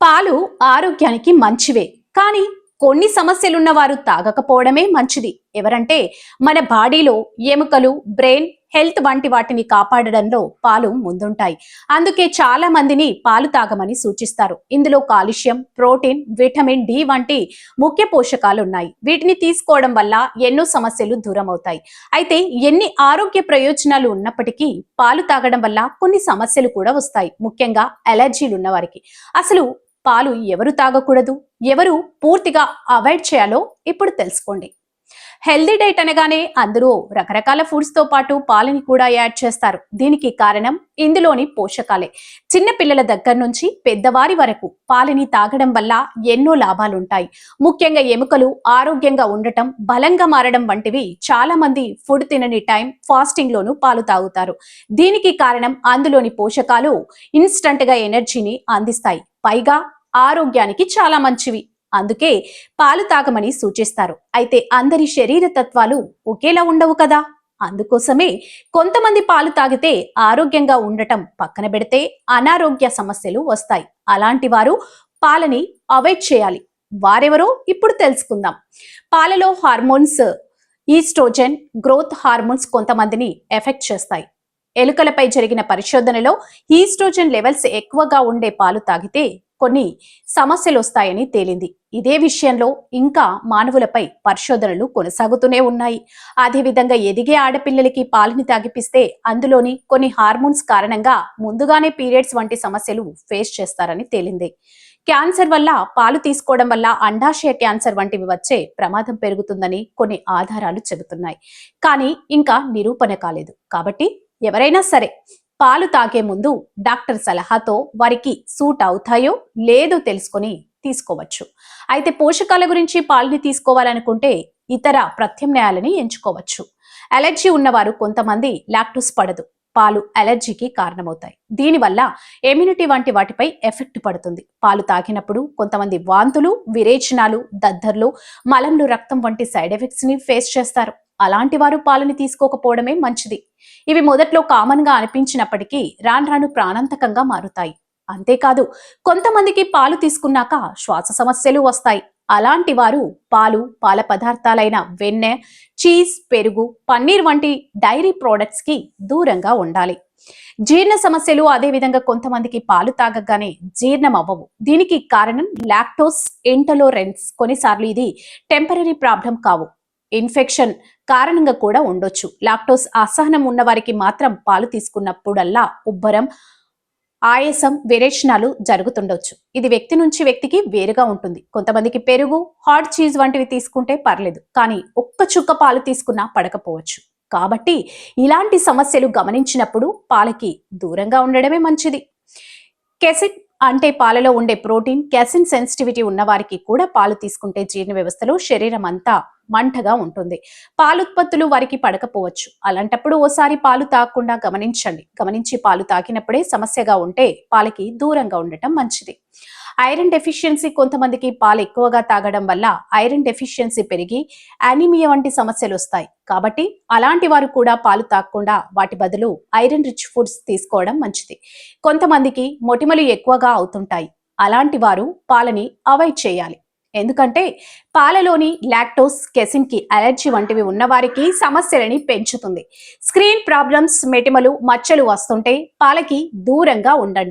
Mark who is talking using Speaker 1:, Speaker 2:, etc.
Speaker 1: పాలు ఆరోగ్యానికి మంచివే. కానీ కొన్ని సమస్యలున్న వారు తాగకపోవడమే మంచిది. ఎవరంటే మన బాడీలో ఎముకలు బ్రెయిన్ హెల్త్ వంటి వాటిని కాపాడడంలో పాలు ముందుంటాయి. అందుకే చాలా మందిని పాలు తాగమని సూచిస్తారు. ఇందులో కాల్షియం ప్రోటీన్ విటమిన్ డి వంటి ముఖ్య పోషకాలు ఉన్నాయి వీటిని తీసుకోవడం వల్ల ఎన్నో సమస్యలు దూరం అవుతాయి అయితే ఎన్ని ఆరోగ్య ప్రయోజనాలు ఉన్నప్పటికీ పాలు తాగడం వల్ల కొన్ని సమస్యలు కూడా వస్తాయి. ముఖ్యంగా అలర్జీలు ఉన్న వారికి అసలు పాలు ఎవరు తాగకూడదు ఎవరు పూర్తిగా అవాయిడ్ చేయాలో ఇప్పుడు తెలుసుకోండి. హెల్దీ డైట్ అనగానే అందరూ రకరకాల ఫుడ్స్తో పాటు పాలని కూడా యాడ్ చేస్తారు. దీనికి కారణం ఇందులోని పోషకాలే. చిన్న పిల్లల దగ్గర నుంచి పెద్దవారి వరకు పాలని తాగడం వల్ల ఎన్నో లాభాలుంటాయి. ముఖ్యంగా ఎముకలు ఆరోగ్యంగా ఉండటం బలంగా మారడం వంటివి చాలా మంది ఫుడ్ తినని టైం ఫాస్టింగ్ లోను పాలు తాగుతారు. దీనికి కారణం అందులోని పోషకాలు ఇన్స్టంట్గా ఎనర్జీని అందిస్తాయి. పైగా ఆరోగ్యానికి చాలా మంచివి. అందుకే పాలు తాగమని సూచిస్తారు. అయితే అందరి శరీర తత్వాలు ఒకేలా ఉండవు కదా? అందుకోసమే కొంతమంది పాలు తాగితే ఆరోగ్యంగా ఉండటం పక్కన పెడితే అనారోగ్య సమస్యలు వస్తాయి. అలాంటి వారు పాలని అవాయిడ్ చేయాలి. వారెవరో ఇప్పుడు తెలుసుకుందాం. పాలలో హార్మోన్స్ ఈస్ట్రోజెన్ గ్రోత్ హార్మోన్స్ కొంతమందిని ఎఫెక్ట్ చేస్తాయి. ఎలుకలపై జరిగిన పరిశోధనలో ఈస్ట్రోజెన్ లెవెల్స్ ఎక్కువగా ఉండే పాలు తాగితే కొన్ని సమస్యలు వస్తాయని తేలింది. ఇదే విషయంలో ఇంకా మానవులపై పరిశోధనలు కొనసాగుతూనే ఉన్నాయి. అదేవిధంగా ఎదిగే ఆడపిల్లలకి పాలని తాగిపిస్తే అందులోని కొన్ని హార్మోన్స్ కారణంగా ముందుగానే పీరియడ్స్ వంటి సమస్యలు ఫేస్ చేస్తారని తేలింది. క్యాన్సర్ వల్ల పాలు తీసుకోవడం వల్ల అండాశయ క్యాన్సర్ వంటివి వచ్చే ప్రమాదం పెరుగుతుందని కొన్ని ఆధారాలు చెబుతున్నాయి. కానీ ఇంకా నిరూపణ కాలేదు. కాబట్టి ఎవరైనా సరే పాలు తాగే ముందు డాక్టర్ సలహాతో వారికి సూట్ అవుతాయో లేదో తెలుసుకొని తీసుకోవచ్చు. అయితే పోషకాల గురించి పాలని తీసుకోవాలనుకుంటే ఇతర ప్రత్యామ్నాయాలని ఎంచుకోవచ్చు. అలర్జీ ఉన్నవారు కొంతమంది లాక్టోస్ పడదు. పాలు అలర్జీకి కారణమవుతాయి. దీనివల్ల ఇమ్యూనిటీ వంటి వాటిపై ఎఫెక్ట్ పడుతుంది. పాలు తాగినప్పుడు కొంతమంది వాంతులు విరేచనాలు దద్దర్లు మలంలో రక్తం వంటి సైడ్ ఎఫెక్ట్స్ని ఫేస్ చేస్తారు. అలాంటి వారు పాలని తీసుకోకపోవడమే మంచిది. ఇవి మొదట్లో కామన్గా అనిపించినప్పటికీ రాను రాను ప్రాణాంతకంగా మారుతాయి. అంతేకాదు కొంతమందికి పాలు తీసుకున్నాక శ్వాస సమస్యలు వస్తాయి. అలాంటి వారు పాలు పాల పదార్థాలైన వెన్నె చీజ్ పెరుగు పన్నీర్ వంటి డైరీ ప్రోడక్ట్స్కి దూరంగా ఉండాలి. జీర్ణ సమస్యలు అదేవిధంగా కొంతమందికి పాలు తాగగానే జీర్ణం అవ్వవు దీనికి కారణం లాక్టోస్ ఇంటలోరెన్స్ కొన్నిసార్లు ఇది టెంపరీ ప్రాబ్లం కావు. ఇన్ఫెక్షన్ కారణంగా కూడా ఉండొచ్చు. లాక్టోస్ అసహనం ఉన్న వారికి మాత్రం పాలు తీసుకున్నప్పుడల్లా ఉబ్బరం ఆయాసం విరేచనాలు జరుగుతుండొచ్చు. ఇది వ్యక్తి నుంచి వ్యక్తికి వేరుగా ఉంటుంది. కొంతమందికి పెరుగు హాట్ చీజ్ వంటివి తీసుకుంటే పర్లేదు కానీ ఒక్క చుక్క పాలు తీసుకున్నా పడకపోవచ్చు. కాబట్టి ఇలాంటి సమస్యలు గమనించినప్పుడు పాలకి దూరంగా ఉండడమే మంచిది. కెసెట్ అంటే పాలలో ఉండే ప్రోటీన్ క్యాసిన్ సెన్సిటివిటీ ఉన్న వారికి కూడా పాలు తీసుకుంటే జీర్ణ వ్యవస్థలో శరీరం అంతా మంటగా ఉంటుంది. పాలుత్పత్తులు వారికి పడకపోవచ్చు. అలాంటప్పుడు ఓసారి పాలు తాగకుండా గమనించండి. గమనించి పాలు తాగినప్పుడే సమస్యగా ఉంటే పాలకి దూరంగా ఉండటం మంచిది. ఐరన్ డెఫిషియన్సీ కొంతమందికి పాలు ఎక్కువగా తాగడం వల్ల ఐరన్ డెఫిషియన్సీ పెరిగి యానిమియా వంటి సమస్యలు వస్తాయి. కాబట్టి అలాంటి వారు కూడా పాలు తాగకుండా వాటి బదులు ఐరన్ రిచ్ ఫుడ్స్ తీసుకోవడం మంచిది. కొంతమందికి మొటిమలు ఎక్కువగా అవుతుంటాయి. అలాంటి వారు పాలని అవాయిడ్ చేయాలి. ఎందుకంటే పాలలోని లాక్టోస్ కెసిన్కి అలర్జీ వంటివి ఉన్నవారికి సమస్యలని పెంచుతుంది. స్క్రీన్ ప్రాబ్లమ్స్ మెటిమలు మచ్చలు వస్తుంటే పాలకి దూరంగా ఉండండి.